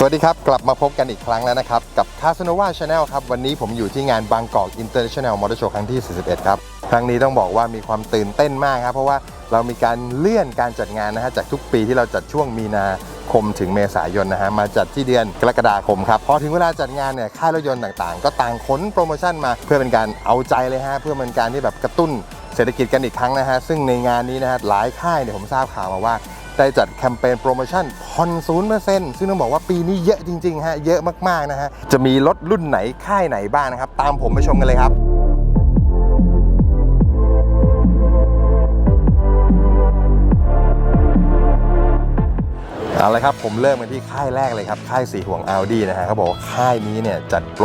สวัสดีครับ กลับมาพบกันอีกครั้งแล้วนะครับ กับ c a s a n o v a Channel ครับ วันนี้ผมอยู่ที่งานบางกอก International Motor Show ครั้งที่ 41 ครับ ครั้งนี้ต้องบอกว่ามีความตื่นเต้นมากครับ เพราะว่าเรามีการเลื่อนการจัดงานนะฮะจากทุกปีที่เราจัดช่วงมีนาคมถึงเมษายนนะฮะมาจัดที่เดือนกรกฎาคมครับพอถึงเวลาจัดงานเนี่ยค่ายรถยนต์ต่างๆ ก็ต่างขนโปรโมชั่นมาเพื่อเป็นการเอาใจเลยฮะเพื่อเป็นการที่แบบกระตุ้นเศรษฐกิจกันอีกครั้งนะฮะซึ่งในงานนี้นะฮะหลายค่ายเนี่ยผมทราบข่าวมาว่า ได้จัดแคมเปญโปรโมชั่นผ่อนศูนย์เปอร์เซ็นต์ซึ่งต้องบอกว่าปีนี้เยอะจริงๆฮะเยอะมากๆนะฮะจะมีรถรุ่นไหนค่ายไหนบ้างนะครับ ตามผมไปชมกันเลยครับเอาละครับผมเริ่มกันที่ค่ายแรกเลยครับ ค่ายสีห่วง Audi นะฮะเขาบอกว่าค่ายนี้เนี่ยจัดโปร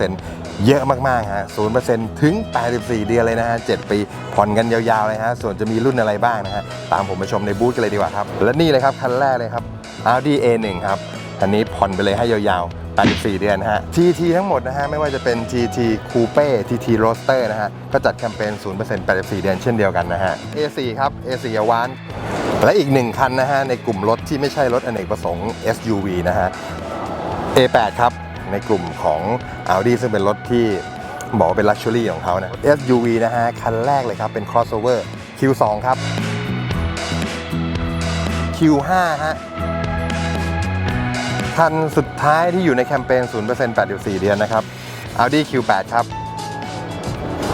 0% เยอะมากๆฮะ0%ถึง 84 เดือนเลยนะฮะ 7 ปี ผ่อนกันยาวๆเลยฮะ ส่วนจะมีรุ่นอะไรบ้างนะฮะ ตามผมไปชมในบูธกันเลยดีกว่าครับ และนี่เลยครับ คันแรกเลยครับ Audi A1 ครับคันนี้ผ่อนไปเลยให้ยาวๆ 84 เดือนฮะ TT ทั้งหมดนะฮะ ไม่ว่าจะเป็น TT Coupe TT Roadster นะฮะ ก็จัดแคมเปญ 0% 84 เดือนเช่นเดียวกันนะฮะ A4 ครับ A4 อวานและอีกหนึ่งคันนะฮะ ในกลุ่มรถที่ไม่ใช่รถอเนกประสงค์ SUV นะฮะ A8 ครับ ในกลุ่มของ Audi ซึ่งเป็นรถที่บอกว่าเป็น Luxury ของเขานะ SUV นะฮะ คันแรกเลยครับ เป็น crossover Q2 ครับ Q5 ฮะ คันสุดท้ายที่อยู่ในแคมเปญ 0% 84 เดือนนะครับ Audi Q8 ครับ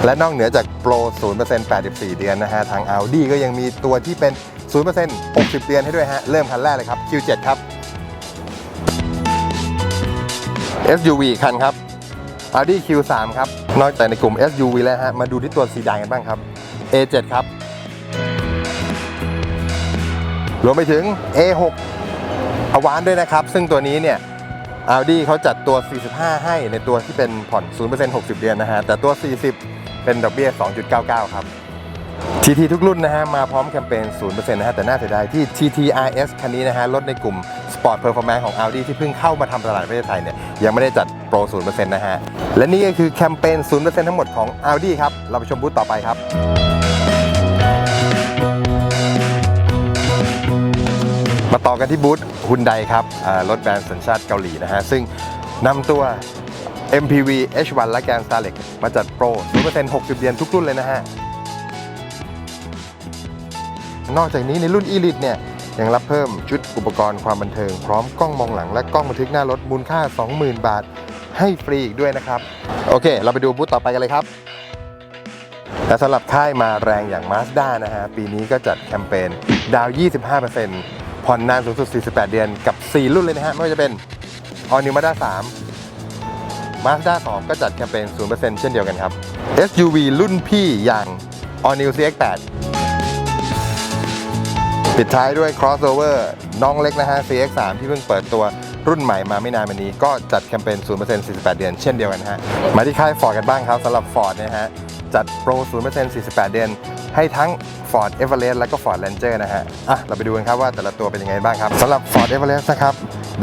และนอกเหนือจากโปร 0% 84 เดือนนะฮะ ทาง Audi ก็ยังมีตัวที่เป็น 0% 60 เดือนให้ด้วยฮะ เริ่มคันแรกเลยครับ Q7 ครับ SUV อีกคันครับ Audi Q3 ครับ นอกจากในกลุ่ม SUV แล้วฮะ มาดูที่ตัวซีดานกันบ้างครับ A7 ครับ รวมไปถึง A6 อวานด้วยนะครับ ซึ่งตัวนี้เนี่ย Audi เขาจัดตัว 45 ให้ในตัวที่เป็นผ่อน 0% 60 เดือนนะฮะ แต่ตัว 40 เป็นดอกเบี้ย 2.99 ครับ TT ทุกรุ่นนะฮะ มาพร้อมแคมเปญ 0%นะฮะ แต่น่าเสียดายที่ TT RS คันนี้นะฮะรถในกลุ่ม Sport Performance ของ Audi ที่เพิ่งเข้ามาทำตลาดประเทศไทยเนี่ยยังไม่ได้จัดโปร 0%นะฮะ และนี่ก็คือแคมเปญ 0%ทั้งหมดของ Audi ครับ เราไปชมบูธต่อไปครับมาต่อกันที่บูธฮุนไดครับรถแบรนด์สัญชาติเกาหลีนะฮะ ซึ่งนำตัว MPV H1 และแกน Starlet มาจัดโปร 0% 60 เดือนทุกรุ่นเลยนะฮะ นอกจากนี้ในรุ่น Elite เนี่ย ยังรับเพิ่มชุดอุปกรณ์ความบันเทิง พร้อมกล้องมองหลังและกล้องบันทึกหน้ารถมูลค่า 20,000 บาท ให้ฟรีอีกด้วยนะครับ โอเค เราไปดูบูธต่อไปกันเลยครับ และสำหรับค่ายมาแรงอย่าง Mazda นะฮะ ปีนี้ก็จัดแคมเปญดาว 25%ผ่อนนานสูงสุด 48 เดือนกับ 4 รุ่นเลยนะฮะ ไม่ว่าจะเป็น All New Mazda 3 Mazda 2 ก็จัดแคมเปญ 0%เช่นเดียวกันครับ SUV รุ่นพี่อย่าง All New CX8 ปิดท้ายด้วย crossover น้องเล็กนะฮะ CX3 ที่เพิ่งเปิดตัวรุ่นใหม่มาไม่นานมานี้ ก็จัดแคมเปญ 0% 48 เดือนเช่นเดียวกันฮะ มาที่ค่าย Ford กันบ้างครับสำหรับ Ford เนยฮะ จัดโปร 0% 48 เดือน ให้ทั้ง Ford Everest และก็ Ford Ranger นะฮะ อะ เราไปดูกันครับว่าแต่ละตัวเป็นยังไงบ้างครับสำหรับ Ford Everest นะครับ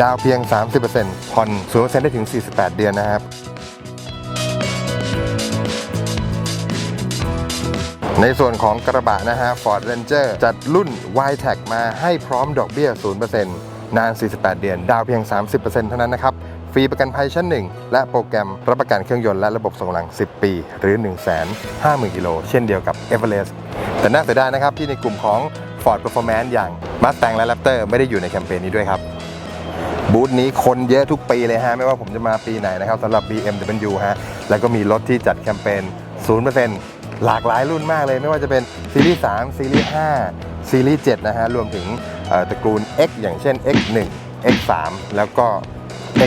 ดาวเพียง 30%ผ่อน 0%ได้ถึง 48 เดือนนะครับ ในส่วนของกระบะนะฮะ Ford Ranger จัดรุ่น y t e c มาให้พร้อมดอกเบี้ย 0%นาน 48 เดือน ดาวเพียง 30%เท่านั้นนะครับ ฟรีประกันภัยชั้น 1 และโปรแกรมรับประกันเครื่องยนต์และระบบส่งหลัง 10 ปี หรือ 150,000กิโล เช่นเดียวกับ Everest แต่น่าเสียดายนะครับ ที่ในกลุ่มของ Ford Performance อย่าง Mustang และ Raptor ไม่ได้อยู่ในแคมเปญนี้ด้วยครับ บูธนี้คนเยอะทุกปีเลยฮะ ไม่ว่าผมจะมาปีไหนนะครับสำหรับ BMW ฮะ แล้วก็มีรถที่จัดแคมเปญ 0% หลากหลายรุ่นมากเลยไม่ว่าจะเป็นซีรีส์ 3 ซีรีส์ 5 ซีรีส์ 7 นะฮะ รวมถึงตระกูล X อย่างเช่น X1 X3 แล้วก็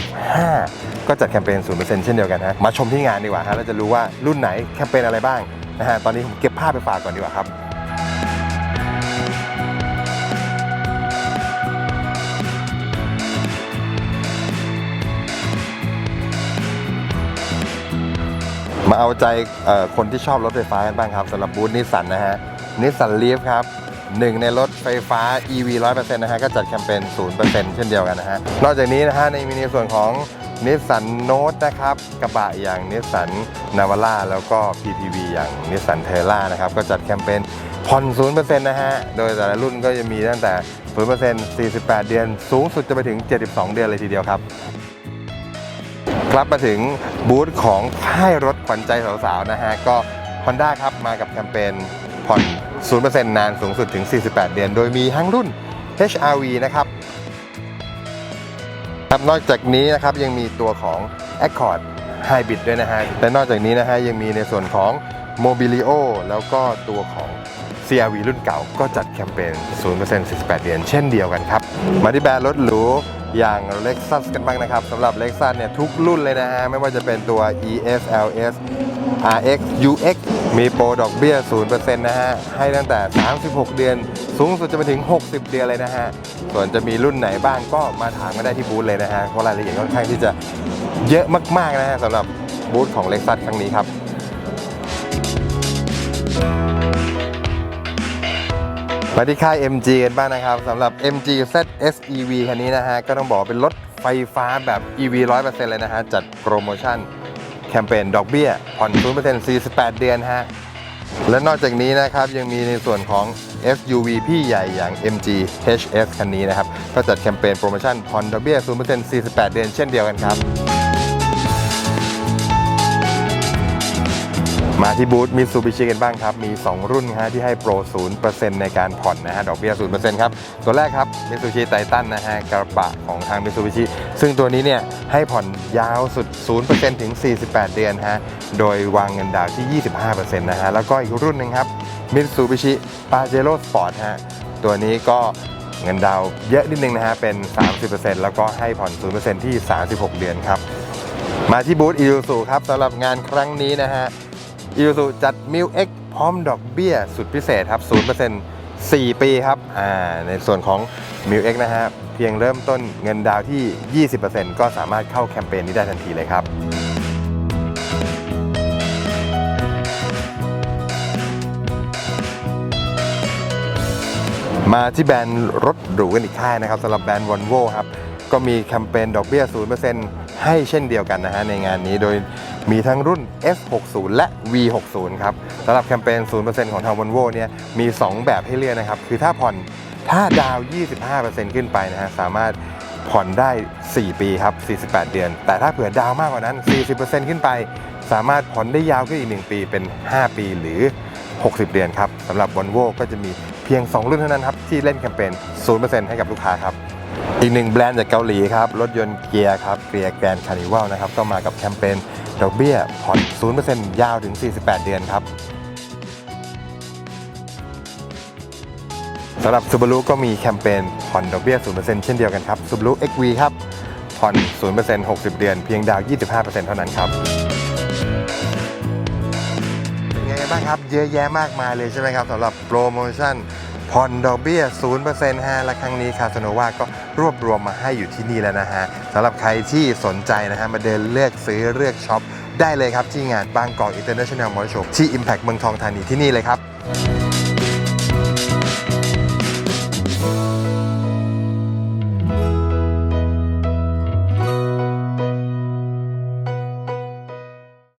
X5 ก็จัดแคมเปญ 0%เช่นเดียวกันฮะ มาชมที่งานดีกว่าฮะเราจะรู้ว่ารุ่นไหนแคมเปญอะไรบ้างนะฮะ ตอนนี้ผมเก็บภาพไปฝากก่อนดีกว่าครับ มาเอาใจคนที่ชอบรถไฟฟ้ากันบ้างครับสำหรับบูธนิสสันนะฮะนิสสันลีฟครับหนึ่งในรถไฟฟ้า EV 100%นะฮะก็จัดแคมเปญ 0%เช่นเดียวกันนะฮะ นอกจากนี้นะฮะในมีในส่วนของนิสสันโนตนะครับ กระบะอย่างนิสสันนาวาร่าแล้วก็ PPV อย่างนิสสันเทล่านะครับ ก็จัดแคมเปญผ่อน 0%นะฮะ โดยแต่ละรุ่นก็จะมีตั้งแต่ 0% 48 เดือน สูงสุดจะไปถึง 72 เดือนเลยทีเดียวครับ ครับมาถึงบูธของค่ายรถขวัญใจสาวๆนะฮะก็ Honda ครับมากับแคมเปญผ่อน 0%นานสูงสุดถึง 48 เดือน โดยมีทั้งรุ่น HRV นะครับครับนอกจากนี้นะครับยังมีตัวของ Accord Hybrid ด้วยนะฮะและนอกจากนี้นะฮะยังมีในส่วนของ Mobilio แล้วก็ตัวของ CRV รุ่นเก่าก็จัดแคมเปญ 0% 48 เดือน เช่นเดียวกันครับ มาที่แบรนด์รถหรู อย่าง Lexus กันบ้างนะครับสำหรับ Lexus เนี่ยทุกรุ่นเลยนะฮะ ไม่ว่าจะเป็นตัว ES LS RX UX มีโปรดอกเบี้ย 0%นะฮะ ให้ตั้งแต่ 36 เดือน สูงสุดจะไปถึง 60 เดือนเลยนะฮะ ส่วนจะมีรุ่นไหนบ้างก็มาถามกันได้ที่บูธเลยนะฮะเพราะรายละเอียดค่อนข้างที่จะเยอะมากๆนะฮะสำหรับบูธของ Lexus ครั้งนี้ครับ มาที่ค่าย MG กันบ้างนะครับสำหรับ MG ZS EV คันนี้นะฮะ ก็ต้องบอกเป็นรถไฟฟ้าแบบ EV 100%เลยนะฮะ จัดโปรโมชั่น แคมเปญดอกเบี้ย ผ่อน 0% 48 เดือนฮะ และนอกจากนี้นะครับ ยังมีในส่วนของ SUV พี่ใหญ่อย่าง MG HS คันนี้นะครับ ก็จัดแคมเปญโปรโมชั่นผ่อนดอกเบี้ย 0% 48 เดือนเช่นเดียวกันครับ มาที่บูธมิ t ซูบิชิกันบ้างครับ มี 2 รุ่นฮะที่ให้โปร 0%ในการผ่อนนะฮะ ดอกเบี้ย 0%ครับ ตัวแรกครับมิ t ซูบิชิไททันนะฮะ กระบะของทางมิ t ซูบิชิซึ่งตัวนี้เนี่ย ให้ผ่อนยาวสุด 0%ถึง 48 เดือนฮะ โดยวางเงินดาวที่ 25%นะฮะ แล้วก็อีกรุ่นหนึ่งครับมิ t ซูบิชิปาเจโร่สปอร์ตฮะ ตัวนี้ก็เงินดาวเยอะนิดนึงนะฮะ เป็น 30%แล้วก็ให้ผ่อน 0%ที่ 36 เดือนครับ มาที่บูธอี u ูครับสำหรับงานครั้งนี้นะฮะ อี u ูจัดมิวเอ็กพร้อมดอกเบี้ยสุดพิเศษครับ 0% 4 ปีครับ อ่า ในส่วนของมิวเอ็กนะฮะเพียงเริ่มต้นเงินดาวที่ 20%ก็สามารถเข้าแคมเปญนี้ได้ทันทีเลยครับ มาที่แบรนด์รถหรูกันอีกค่ายนะครับสำหรับแบรนด์ Volvo ครับ ก็มีแคมเปญดอกเบี้ย 0% ให้เช่นเดียวกันนะฮะในงานนี้โดยมีทั้งรุ่น S60 และ V60 ครับสำหรับแคมเปญ 0%ของทาง Volvo เนี่ยมี 2 แบบให้เลือกนะครับ คือถ้าผ่อนถ้าดาว 25%ขึ้นไปนะฮะสามารถผ่อนได้ 4 ปีครับ 48 เดือน แต่ถ้าเผื่อดาวมากกว่านั้น 40%ขึ้นไป สามารถผ่อนได้ยาวขึ้นอีก 1 ปีเป็น 5 ปีหรือ 60 เดือนครับสำหรับ Volvo ก็จะมีเพียง 2 รุ่นเท่านั้นครับที่เล่นแคมเปญ 0%ให้กับลูกค้าครับ อีกหนึ่งแบรนด์จากเกาหลีครับ รถยนต์เกียร์ครับเกียร์แกรนคาริวัลนะครับ ก็มากับแคมเปญดอกเบี้ยผ่อน0%ยาวถึง 48 เดือนครับสำหรับ Subaru ก็มีแคมเปญผ่อนดอกเบี้ย 0%เช่นเดียวกันครับ Subaru XV ครับ ผ่อน 0% 60 เดือน เพียงดาวน์25%เท่านั้นครับเป็นไงบ้างครับ เยอะแยะมากมายเลยใช่ไหมครับสำหรับโปรโมชั่น ผ่อนดอกเบี้ย 0%ฮะ และครั้งนี้คาสโนวาก็รวบรวมมาให้อยู่ที่นี่แล้วนะฮะสำหรับใครที่สนใจนะฮะ มาเดินเลือกซื้อเลือกช็อป ได้เลยครับที่งานบางกอกอินเตอร์เนชั่นแนลมอเตอร์โชว์ที่ Impact เมืองทองธานีที่นี่เลยครับ